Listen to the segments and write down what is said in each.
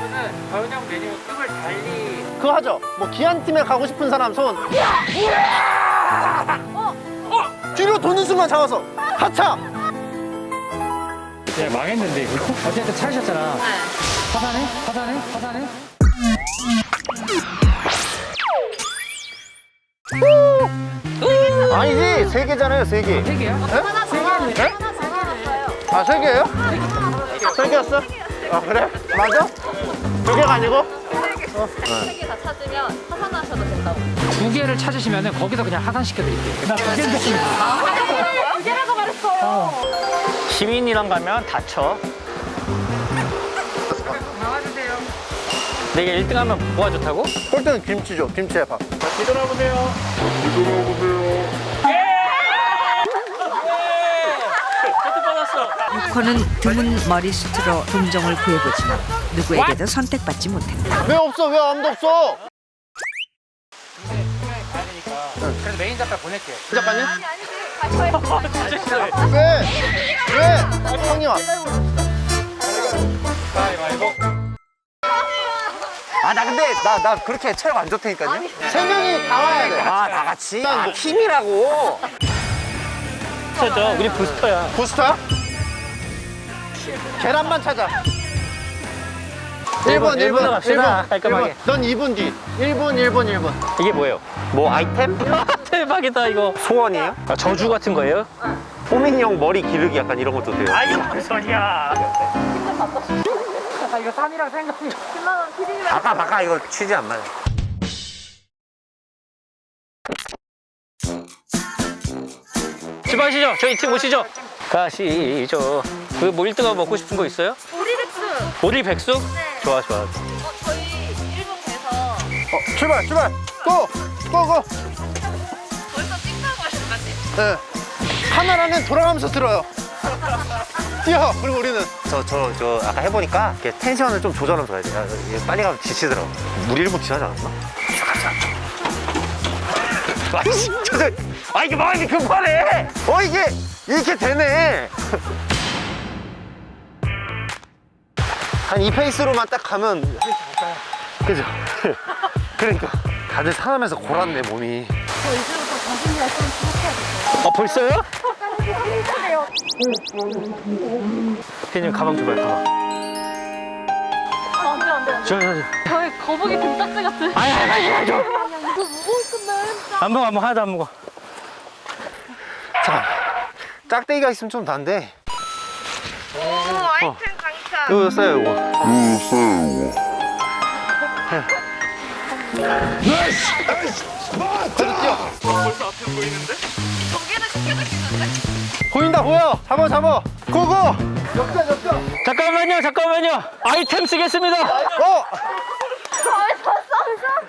그러면은 가은형 메뉴 급을 달리 그거 하죠. 뭐 기한 팀에 가고 싶은 사람 손. 뒤로 도는 순간 잡아서 하차. 야 망했는데 이거 어쨌든 찾으셨잖아 화산해? 화산해? 화산해? 아니지 세 개잖아요 세 개. 세 개야? 아세 개예요? 세 개였어? 아 그래? 맞아? 두 개가 아니고? 세 개 다 찾으면 하산하셔도 된다고. 두 개를 찾으시면은 거기서 그냥 하산시켜 드릴게요 나두 개를 됐습니다 두 개라고 말했어요. 시민이랑 가면 다쳐. 나와주세요 내가 1등 하면 뭐가 좋다고? 꼴등은 김치죠 김치에 밥. 뒤돌아보세요 유코는 드문 머리숱으로 동정을 구해보지만 누구에게도 선택받지 못했다. 왜 없어 왜 아무도 없어? 그래서 메인 작가 보낼게요 잠깐요. 아니지, 아니지. 왜? 왜? 형님 와. 가위바위보 아 나 근데 나 나 그렇게 체력 안 좋다니까요. 세 명이 다 와야 돼. 아 다 같이. 아, 팀이라고. 찾아. 우리 부스터야. 부스터야? 계란만 찾아. 1번, 1번, 일본으로 갑시다. 1번. 깔끔하게. 넌 2분 뒤. 1분, 1번, 1번. 이게 뭐예요? 뭐 아이템? 대박이다 이거. 소원이에요? 아, 저주 같은 거예요? 호민형 머리 기르기 약간 이런 것도 돼요. 아 이거 무슨 소리야? 아 이거 산이랑 생각이 김만원 PD님이랑 바까 바까 이거 취지 안 맞아. 출발하시죠. 저희 팀 오시죠. 가시죠. 그뭐 1등하고 먹고 싶은 거 있어요? 오리백수. 오리 백숙? 네. 좋아 좋아. 어, 저희 일본 가서 어, 출발, 출발. 고! 고, 고! 벌써 찍자고 하셨까지. 네. 카메라는 돌아가면서 들어요. 뛰어! 그리고 우리는. 저 저 저 아까 해보니까 이렇게 텐션을 좀 조절하면서 가야 돼. 야, 이게 빨리 가면 지치더라고. 우리 일본 지나지 않았나? 아이씨, 저, 저, 아 이게 마음이 급하네. 어 이게 이렇게 되네. 한이 페이스로만 딱 가면 그죠? 그러니까 다들 사람에서 골았네 몸이. 어 벌써요? 피디님 가방 줘봐요 가방. 안 돼, 안 돼, 안 돼. 저, 저, 저. 저희 거북이 등딱지 같은. 아니 아니 아니 아니. 너무 무거울 건데, 진짜. 안 먹어 안 먹어 하나도 안 먹어. 잠깐. 짝대기가 있으면 좀 난데. 오, 아이 템 강타. 이거 써요 이거. 저기는 시켜주시는데? 보인다, 보여! 잡아, 잡아! 고고! 역전, 역전! 잠깐만요 잠깐만요. 아이템 쓰겠습니다. 어!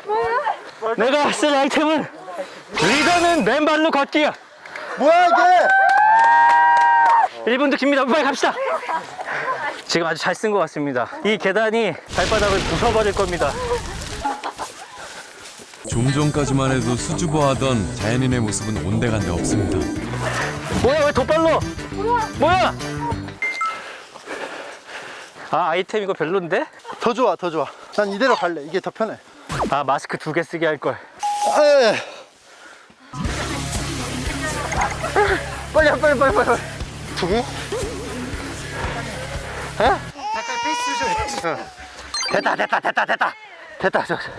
뭐야? 내가 쓸 아이템은 리더는 맨발로 걷기야. 뭐야, 이게! 1분도 깁니다. 빨리 갑시다. 지금 아주 잘 쓴 것 같습니다. 이 계단이 발바닥을 부숴버릴 겁니다. 좀 전까지만 해도 수줍어하던 자연인의 모습은 온데간데 없습니다. 뭐야 왜 덧발로? 뭐야? 아 아이템 이거 별론데? 더 좋아, 더 좋아. 난 이대로 갈래. 이게 더 편해. 아 마스크 두 개 쓰게 할 걸. 아, 예, 예. 빨리, 빨리, 빨리, 빨리. 빨리. 두 개? 약간 페이스 좀 됐다 됐다 됐다 됐다 됐다 저, 저.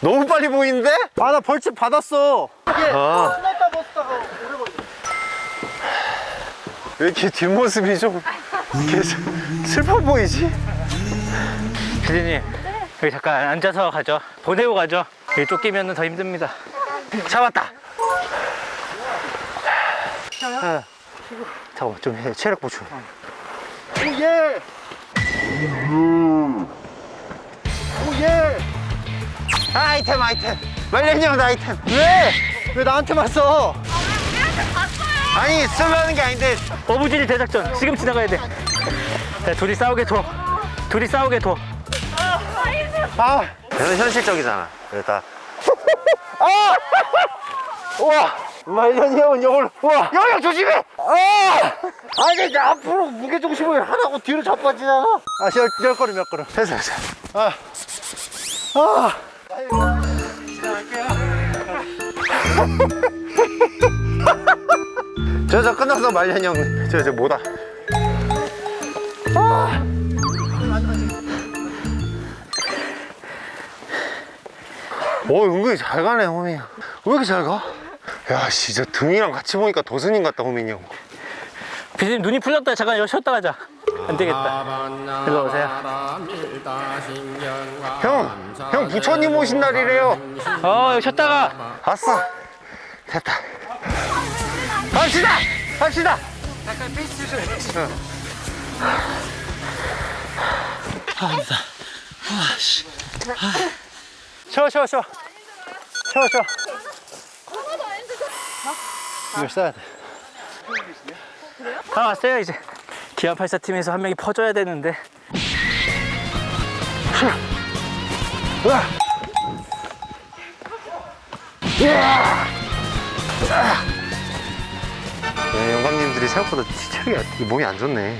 너무 빨리 보이는데? 아, 나 벌칙 받았어. 이게 아. 끝났다 벗다가 오래 걸려. 왜 이렇게 뒷모습이 좀 슬- 슬퍼 보이지? 피디님 여기 잠깐 앉아서 가죠. 보내고 가죠. 여기 쫓기면 더 힘듭니다. 잡았다 아, 잠깐만 좀 해, 체력 보충 오예! 오예! 아, 아이템 아이템 말년이 형 아이템 왜? 왜 나한테만 써? 아니 쓰려는 게 아닌데 어부지리 대작전 지금 지나가야 돼. 자, 둘이 싸우게 둬. 둘이 싸우게 둬. 아, 저는 현실적이잖아 그러니까 아! 우와! 말년이 형은 이걸 우와 야야 조심해! 아 아니 이제 앞으로 무게 중심을 하라고 뒤로 자빠지잖아. 아열 열 걸음 몇 걸음? 됐어 됐어 아. 아. 저, 저 끝나서 말년이 형, 저, 저 뭐다. 오, 은근히 잘 가네, 형. 왜 이렇게 잘 가? 야, 씨, 저 등이랑 같이 보니까 도스님 같다, 호민이 형. 피디님 눈이 풀렸다. 잠깐 여기 쉬었다 가자. 안 되겠다. 일로 오세요. 형, 형 부처님 오신 날이래요. 어, 여기 쉬었다가. 아싸. 됐다. 갑시다! 갑시다! 쉬어, 쉬어, 쉬어. 쉬어, 쉬어. 이걸 써야 돼. 다 왔어요, 이제. 기아 84 팀에서 한 명이 퍼줘야 되는데. 네, 영감님들이 생각보다 체력이 이 몸이 안 좋네.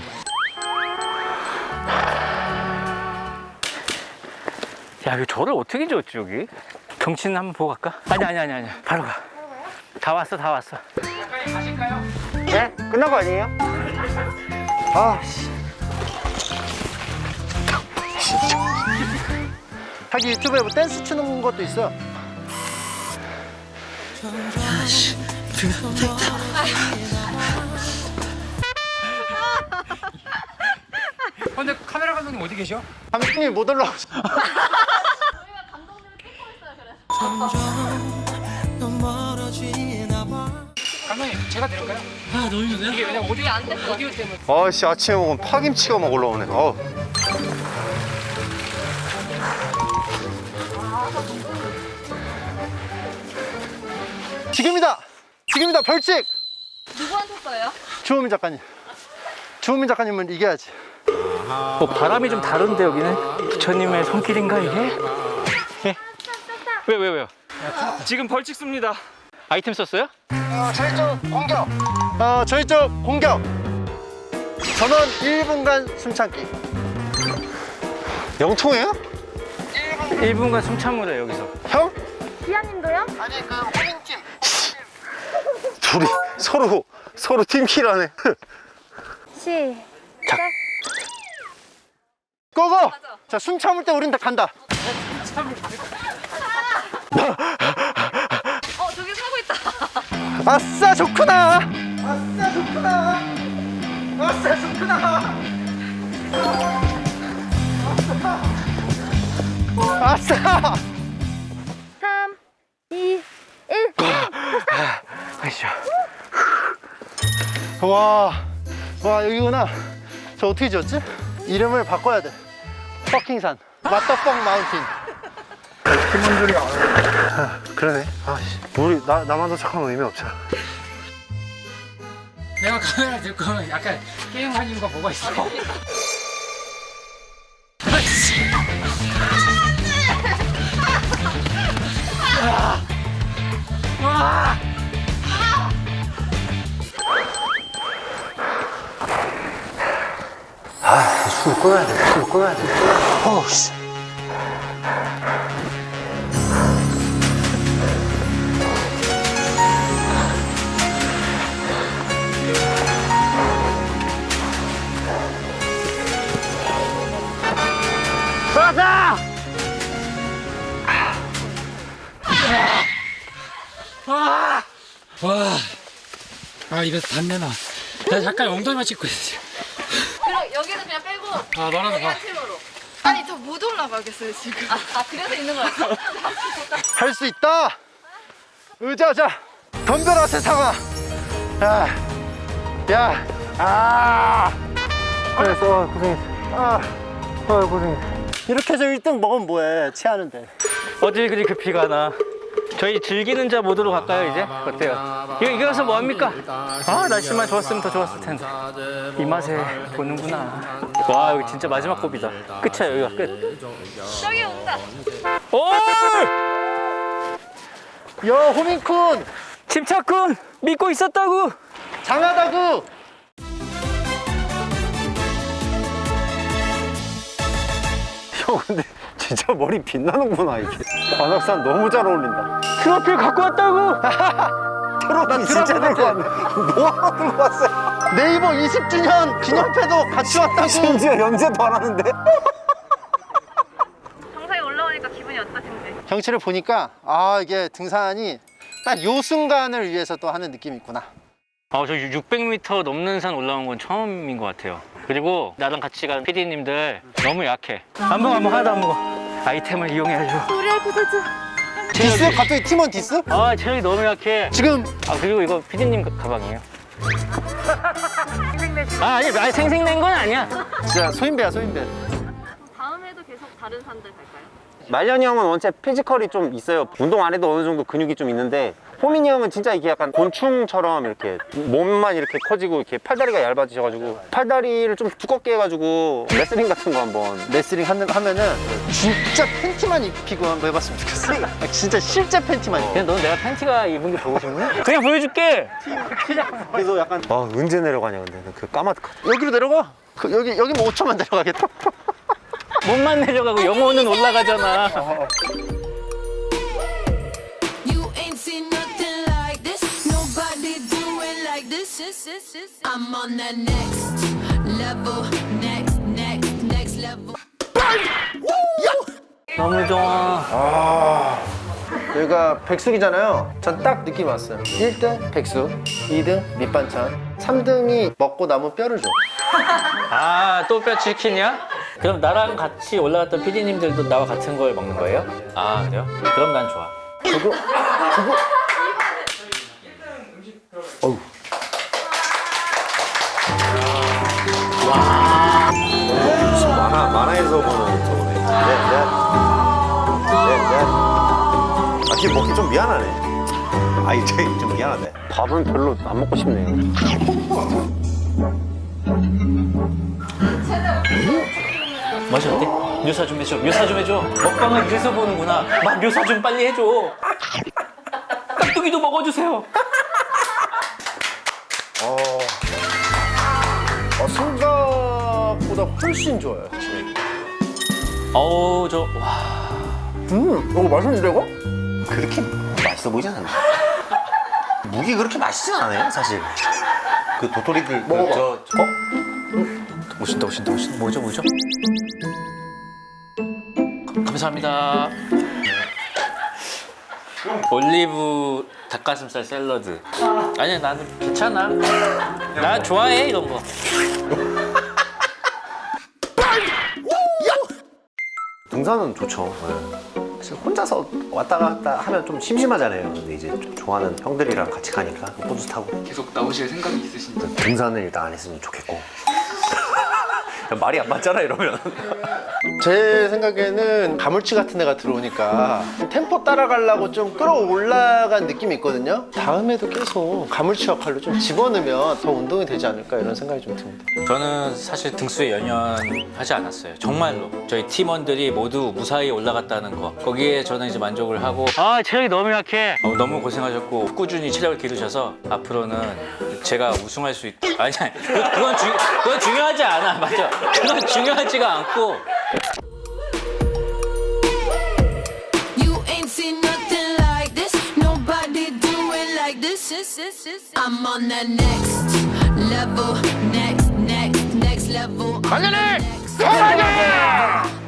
야, 이거 저를 어떻게 줬지, 여기? 경치는 한번 보고 갈까? 아니, 아니, 아니, 아니. 바로 가. 다 왔어, 다 왔어. 네? 끝난 거 아니에요? 아, 씨. 자기 유튜브에 뭐 댄스 추는 것도 있어. 근데 카메라 감독님 어디 계셔? 감독님 못 올라오죠. 감독님 제가 들을까요? 아 너무 힘드네요. 이게 왜냐면 오디오 안 됐어. 오디오 때문에. 아씨 아침에 먹은 파김치가 막 올라오네. 어. 지금이다. 지금이다. 벌칙. 누구한테 했어요? 주호민 작가님. 주호민 작가님은 이겨야지. 뭐 바람이 좀 다른데, 여기는? 부처님의 손길인가, 이게? 예. 왜, 왜, 왜요? 지금 벌칙 씁니다. 아이템 썼어요? 어, 저희 쪽 공격. 어, 저희 쪽 공격. 전원 1분간 숨 참기. 영통해요? 1분간 숨 참으래, 여기서. 형? 기아님도요? 아니 그 호민팀. 둘이 서로 서로 팀킬하네. 시. 고고. 자, 숨 참을 때 우린 다 간다. 아싸 좋구나. 아싸 좋구나. 아싸 좋구나. 아싸. 3, 2, 1. 아이씨. 와, 와 여기구나. 저 어떻게 지었지? 이름을 바꿔야 돼. 퍼킹산. 왓더펑 마운틴. 팀원들이 아, 그러네. 아씨, 우리 나 나만 도착하면 의미 없잖아. 내가 카메라 들고 약간 게임 하는 거 뭐가 있어? 술 끊어야 돼. 술 끊어야 돼. 어우 씨. 와. 아 입에서 단내나. 나 잠깐 엉덩이만 찍고 있어. 그럼 여기는 그냥 빼고. 아 너라도 봐. 팀으로. 아니 저 못 올라가겠어요 지금. 아, 아 그래서 있는 거였어? 할 수 있다. 의자자. 덤벼 라 세상아. 야, 야, 아. 그래서 고생했어. 아, 어 고생했어. 이렇게 해서 1등 먹으면 뭐해? 체하는데. 어딜 그리 급히 가 나. 저희 즐기는 자 모드로 갈까요, 이제? 어때요? 이거, 이거 가서 뭐합니까? 아, 날씨만 좋았으면 더 좋았을 텐데. 이 맛에 보는구나. 와, 여기 진짜 마지막 곡이다. 끝이야, 여기가 끝. 저기 온다. 오! 야, 호민쿤. 침착군 믿고 있었다고. 장하다구 근데 진짜 머리 빛나는구나 이게. 관악산 너무 잘 어울린다. 트로피를 갖고 왔다고. 트로피 진짜 들고 왔네. 뭐하러 들고 왔어요? 네이버 20주년 기념패도 같이 왔다고. 심지어 연재도 안 하는데. 정상에 올라오니까 기분이 어떠신지? 경치를 보니까 아 이게 등산이 딱 요 순간을 위해서 또 하는 느낌이 있구나. 아, 저 600m 넘는 산 올라온 건 처음인 것 같아요. 그리고 나랑 같이 간 PD님들 너무 약해. 먹어, 하나도 안 먹어. 아이템을 이용해야죠. 디스? 갑자기 팀원 디스? 아, 체력이 너무 약해. 지금 아, 그리고 이거 PD님 가방이에요. 아, 아니, 아니, 생생낸 건 아니야. 진짜 소인배야 소인배 다음에도 계속 다른 산들 갈까요? 말년이 형은 원체 피지컬이 좀 있어요 운동 안 해도 어느 정도 근육이 좀 있는데 호민이 형은 진짜 이게 약간 곤충처럼 이렇게 몸만 이렇게 커지고 이렇게 팔다리가 얇아지셔가지고 팔다리를 좀 두껍게 해가지고 레슬링 같은 거 한번 레슬링 하는, 하면은 진짜 팬티만 입히고 한번 해봤으면 좋겠어. 아, 진짜 실제 팬티만 입혀. 그냥 너 내가 팬티가 입은 게 보고 싶니? 그냥 보여줄게. 그래서 약간 와 언제 내려가냐 근데. 그 까마득하 여기로 내려가? 그, 여기 여기 뭐 5초만 내려가겠다. 몸만 내려가고 영혼은 올라가잖아. I'm on that next level, next, next, next level. 너무 좋아. 여기가 백숙이잖아요 전 딱 느낌 왔어요 1등 백숙 2등 밑반찬 3등이 먹고 남은 뼈를 줘 아, 또 뼈 치킨이야? 그럼 나랑 같이 올라갔던 PD님들도 나와 같은 걸 먹는 거예요? 아, 그래요? 그럼 난 좋아. 그거 그거 만화 아 지금 먹기 좀 미안하네 아 이제 좀 미안하네 밥은 별로 안 먹고 싶네요 맛이 어때? 묘사 좀 해줘. 묘사 좀 해줘. 먹방을 이래서 보는구나. 막 묘사 좀 빨리 해줘. 깍두기도 먹어주세요. 어, 생각보다 훨씬 좋아요 어우, 저, 와. 음 이거 맛있는데 이거? 그렇게 맛있어 보이진 않네 무기 그렇게 맛있진 않아요 사실 그 도토리들 먹어봐. 저, 저, 어? 오신다, 오신다, 오신다. 뭐죠, 뭐죠? 감사합니다. 올리브 닭가슴살 샐러드. 아니야, 나는 괜찮아. 나 좋아해, 이런 거. 등산은 좋죠 네. 혼자서 왔다 갔다 하면 좀 심심하잖아요. 근데 이제 좀 좋아하는 형들이랑 같이 가니까 뿌듯하고. 계속 나오실 생각이 있으신지. 등산을 일단 안 했으면 좋겠고 말이 안 맞잖아 이러면 제 생각에는 가물치 같은 데가 들어오니까 템포 따라가려고 좀 끌어올라간 느낌이 있거든요 다음에도 계속 가물치 역할로 좀 집어넣으면 더 운동이 되지 않을까 이런 생각이 좀 듭니다 저는 사실 등수에 연연하지 않았어요. 정말로. 저희 팀원들이 모두 무사히 올라갔다는 거. 거기에 저는 이제 만족을 하고. 아, 체력이 너무 약해. 어, 너무 고생하셨고, 꾸준히 체력을 기르셔서 앞으로는 제가 우승할 수 있... 아니, 아니. 그, 그건, 주, 그건 중요하지 않아. 맞아. 그건 중요하지가 않고. You ain't seen nothing like this. Nobody do it like this. This, this, this. I'm on that next level, next, next, next level. 말년해!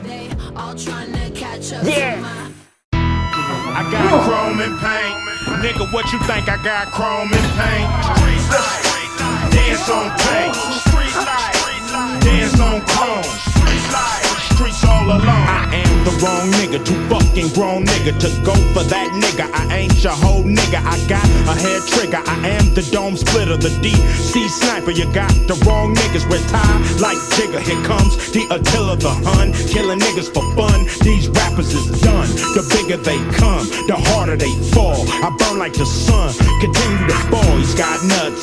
They all trying to catch up to my I got chrome and paint. Nigga, what you think I got chrome and paint? Dance on paint. Dance nigga, too fucking grown nigga to go for that nigga. I ain't your whole nigga. I got a hair trigger. I am the dome splitter, the DC sniper. You got the wrong niggas with tie like Jigger. Here comes the Attila, the Hun, killing niggas for fun. These rappers is done. The bigger they come, the harder they fall. I burn like the sun, continue to fall. He's got nuts.